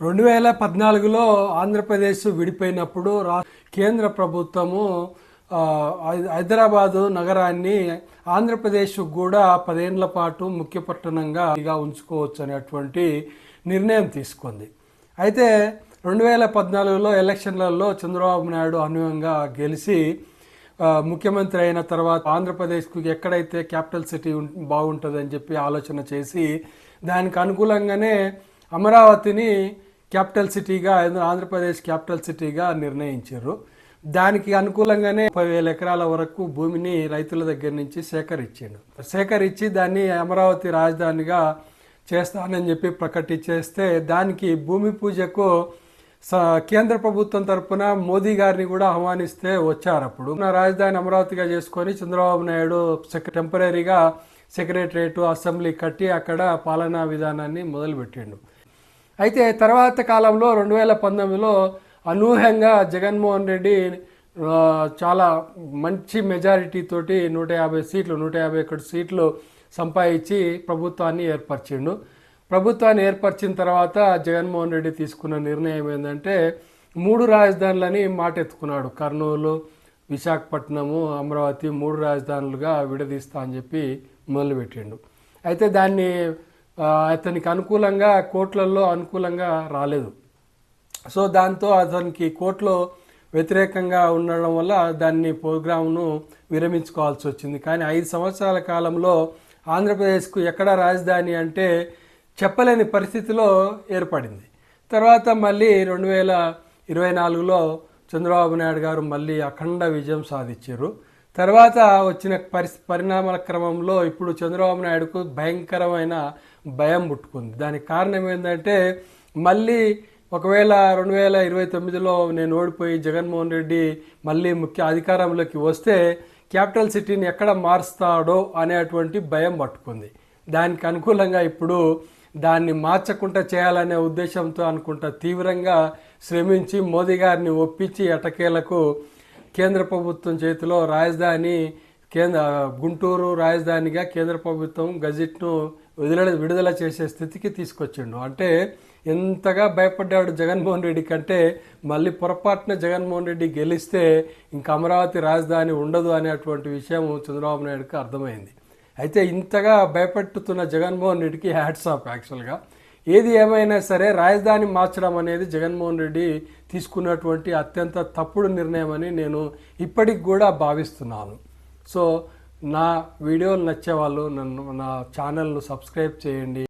రెండు వేల పద్నాలుగులో ఆంధ్రప్రదేశ్ విడిపోయినప్పుడు రా కేంద్ర ప్రభుత్వము హైదరాబాదు నగరాన్ని ఆంధ్రప్రదేశ్ కూడా పదేళ్ళ పాటు ముఖ్య పట్టణంగా ఇదిగా ఉంచుకోవచ్చు అనేటువంటి నిర్ణయం తీసుకుంది. అయితే రెండు వేల పద్నాలుగులో ఎలక్షన్లలో చంద్రబాబు నాయుడు అనుయంగా గెలిచి ముఖ్యమంత్రి అయిన తర్వాత ఆంధ్రప్రదేశ్కు ఎక్కడైతే క్యాపిటల్ సిటీ ఉం- బాగుంటుందని చెప్పి ఆలోచన చేసి దానికి అనుకూలంగానే అమరావతిని క్యాపిటల్ సిటీగా ఆంధ్రప్రదేశ్ క్యాపిటల్ సిటీగా నిర్ణయించారు. దానికి అనుకూలంగానే ముప్పై వేల ఎకరాల వరకు భూమిని రైతుల దగ్గర నుంచి సేకరించాడు సేకరించి దాన్ని అమరావతి రాజధానిగా చేస్తానని చెప్పి ప్రకటించేస్తే దానికి భూమి పూజకు స- కేంద్ర ప్రభుత్వం తరపున మోదీ గారిని కూడా ఆహ్వానిస్తే వచ్చారు అప్పుడు. నా రాజధాని అమరావతిగా చేసుకొని చంద్రబాబు నాయుడు సెక టెంపరీగా సెక్రటరేట్ అసెంబ్లీ కట్టి అక్కడ పాలనా విధానాన్ని మొదలుపెట్టిండు. అయితే తర్వాత కాలంలో రెండు వేల పంతొమ్మిదిలో అనూహ్యంగా జగన్మోహన్ రెడ్డి చాలా మంచి మెజారిటీతోటి నూట యాభై సీట్లు నూట యాభై ఒకటి సీట్లు సంపాదించి ప్రభుత్వాన్ని ఏర్పరిచిండు. ప్రభుత్వాన్ని ఏర్పరిచిన తర్వాత జగన్మోహన్ రెడ్డి తీసుకున్న నిర్ణయం ఏంటంటే మూడు రాజధానులని మాటెత్తుకున్నాడు. కర్నూలు విశాఖపట్నము అమరావతి మూడు రాజధానులుగా విడదీస్తా అని చెప్పి మొదలుపెట్టిండు. అయితే దాన్ని అతనికి అనుకూలంగా కోర్టులలో అనుకూలంగా రాలేదు. సో దాంతో అతనికి కోర్టులో వ్యతిరేకంగా ఉండడం వల్ల దాన్ని ప్రోగ్రామ్ను విరమించుకోవాల్సి వచ్చింది. కానీ ఐదు సంవత్సరాల కాలంలో ఆంధ్రప్రదేశ్కు ఎక్కడ రాజధాని అంటే చెప్పలేని పరిస్థితిలో ఏర్పడింది. తర్వాత మళ్ళీ రెండు వేల ఇరవై నాలుగులో చంద్రబాబు నాయుడు గారు మళ్ళీ అఖండ విజయం సాధించారు. తర్వాత వచ్చిన పరి పరిణామాల క్రమంలో ఇప్పుడు చంద్రబాబు నాయుడుకు భయంకరమైన భయం పుట్టుకుంది. దానికి కారణం ఏంటంటే మళ్ళీ ఒకవేళ రెండు వేల ఇరవై తొమ్మిదిలో నేను ఓడిపోయి జగన్మోహన్ రెడ్డి మళ్ళీ ముఖ్య అధికారంలోకి వస్తే క్యాపిటల్ సిటీని ఎక్కడ మారుస్తాడో అనేటువంటి భయం పట్టుకుంది. దానికి అనుకూలంగా ఇప్పుడు దాన్ని మార్చకుండా చేయాలనే ఉద్దేశంతో అనుకుంటా తీవ్రంగా శ్రమించి మోదీ గారిని ఒప్పించి ఎటకేలకు కేంద్ర ప్రభుత్వం చేతిలో రాజధాని కేంద్ర గుంటూరు రాజధానిగా కేంద్ర ప్రభుత్వం గజెట్ను విడుదల విడుదల చేసే స్థితికి తీసుకొచ్చిండు. అంటే ఎంతగా భయపడ్డాడు జగన్మోహన్ రెడ్డి కంటే మళ్ళీ పొరపాటున జగన్మోహన్ రెడ్డి గెలిస్తే ఇంకా అమరావతి రాజధాని ఉండదు అనేటువంటి విషయం చంద్రబాబు నాయుడుకి అర్థమైంది. అయితే ఇంతగా భయపెట్టుతున్న జగన్మోహన్ రెడ్డికి హ్యాట్స్ ఆఫ్ యాక్చువల్గా. ఏది ఏమైనా సరే రాజధాని మార్చడం అనేది జగన్మోహన్ రెడ్డి తీసుకున్నటువంటి అత్యంత తప్పుడు నిర్ణయం అని నేను ఇప్పటికి కూడా భావిస్తున్నాను. సో నా వీడియోలు నచ్చే వాళ్ళు నన్ను నా ఛానల్ను సబ్స్క్రైబ్ చేయండి.